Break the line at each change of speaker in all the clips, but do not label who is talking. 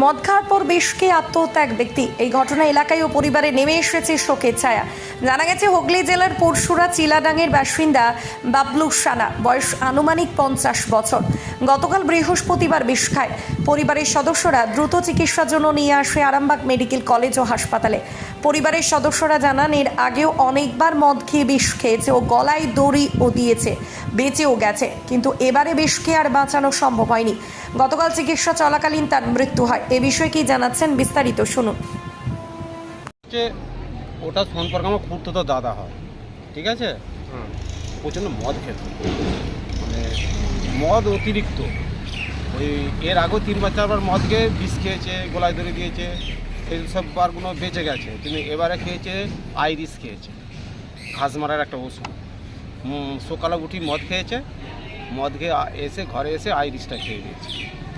মদ খাওয়ার পর বেশ কে আত্মহত্যা এক ব্যক্তি। এই ঘটনা এলাকায় ও পরিবারে নেমে এসেছে শোকের ছায়া। জানা গেছে, হুগলি জেলার পরশুরা চিলাডাঙ্গের বাসিন্দা বাবলু সানা। বয়স আনুমানিক পঞ্চাশ বছর। গতকাল বৃহস্পতিবার বিষ খায়। পরিবারের সদস্যরা দ্রুত চিকিৎসার জন্য নিয়ে আসে আরামবাগ মেডিকেল কলেজ ও হাসপাতালে। পরিবারের সদস্যরা জানান এর আগেও অনেকবার মদ খেয়ে বিষ খেয়েছে ও গলায় দড়ি ও দিয়েছে বেঁচেও গেছে। কিন্তু এবারে বিষ খেয়ে আর বাঁচানো সম্ভব হয়নি। গতকাল চিকিৎসা চলাকালীন তার মৃত্যু হয়। এ বিষয়ে কি জানাচ্ছেন বিস্তারিত শুনুন।
ওটা সম্পর্কে আমার খুঁড়তো তো দাদা হয়। ঠিক আছে? প্রচণ্ড মদ খেত। মানে মদ অতিরিক্ত। ওই এর আগেও তিনবার চারবার মদ খেয়ে বিষ খেয়েছে গোলায় ধরে দিয়েছে এই সব বারগুলো বেঁচে গেছে। কিন্তু এবারে খেয়েছে আইরিস খেয়েছে। ঘাস মারার একটা ওষুধ। সকালে উঠি মদ খেয়েছে মদ খেয়ে এসে ঘরে এসে আইরিসটা খেয়ে দিয়েছে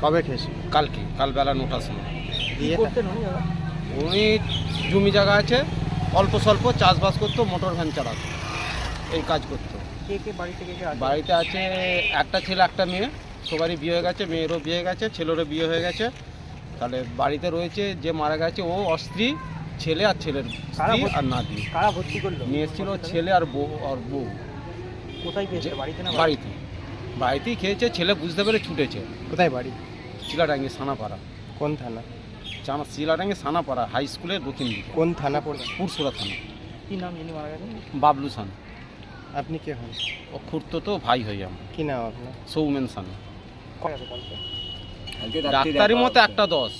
কবে খেয়েছে?
কালকে কাল বেলা নটার সময়। উনি জমি জায়গা আছে অল্প স্বল্প চাষবাস করতো মোটর ভ্যান চালাতো এই কাজ করতো? বাড়িতে আছে একটা ছেলে একটা মেয়ে। সবারই বিয়ে হয়ে গেছে মেয়েরও বিয়ে হয়ে গেছে ছেলেরও বিয়ে হয়ে গেছে। তাহলে বাড়িতে রয়েছে যে মারা গেছে ও অস্ত্রী ছেলে আর ছেলের স্ত্রী আর নাতি।
কারা ভর্তি করল?
নিয়ে এসেছিল ছেলে আর বউ আর বউ।
কোথায় খেয়েছে? বাড়িতে না
বাড়িতে। বাড়িতেই খেয়েছে ছেলে বুঝতে পেরে ছুটেছে।
কোথায় বাড়ি?
চিলাডাঙ্গি সানাপাড়া।
কোন থানা?
চানা শিলাডাঙ্গি সানাপাড়া হাই স্কুলের দক্ষিণ দিকে।
কোন থানা পড়বে
পুরসুরা থানা।
কি নাম যিনি মারা গেছেন?
বাবলু সানা।
আপনি কে হন?
ও খুঁড়তো তো ভাই হই আমার।
কি নাম আপনার?
সৌমেন সানা। ডাক্তারি মতো একটা দশ।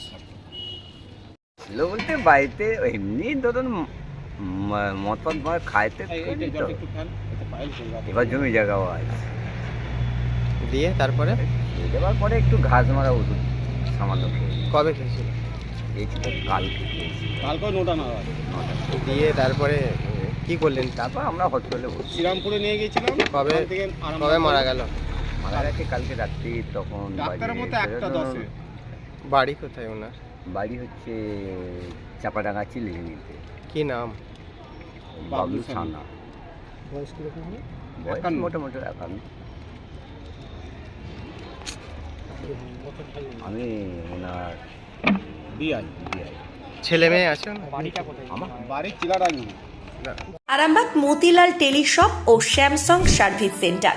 ছিল বলতে বাড়িতে এমনি ধরুন মদ ফদ মদ খাইতে এবার জমি জায়গাও আছে
দিয়ে তারপরে?
দেওয়ার পরে একটু ঘাস মারা ওষুধ সামান্য
কবে খেয়েছিল?
কালকে
না
দিয়ে তারপরে কি করলেন?
তারপর আমরা হসপিটালে
শ্রীরামপুরে নিয়ে গেছিলাম
কবে?
থেকে
কবে মারা গেল?
মারা গেছে কালকে রাত্রি তখন
ডাক্তারের মতো একটা দশে।
বাড়ি কোথায় ওনার?
বাড়ি হচ্ছে
কি নাম?
বাবলু
সানা।
সানা।
বয়স কীরকম
বয়স মোটামুটি একান্ন। আমি ওনার
বিআই।
ছেলে মেয়ে আছে বাড়িটা কোথায়?
আমার?
বাড়ি চিলাডাঙ্গি
আরামবাগ মতিলাল টেলিশপ ও স্যামসাং সার্ভিস সেন্টার।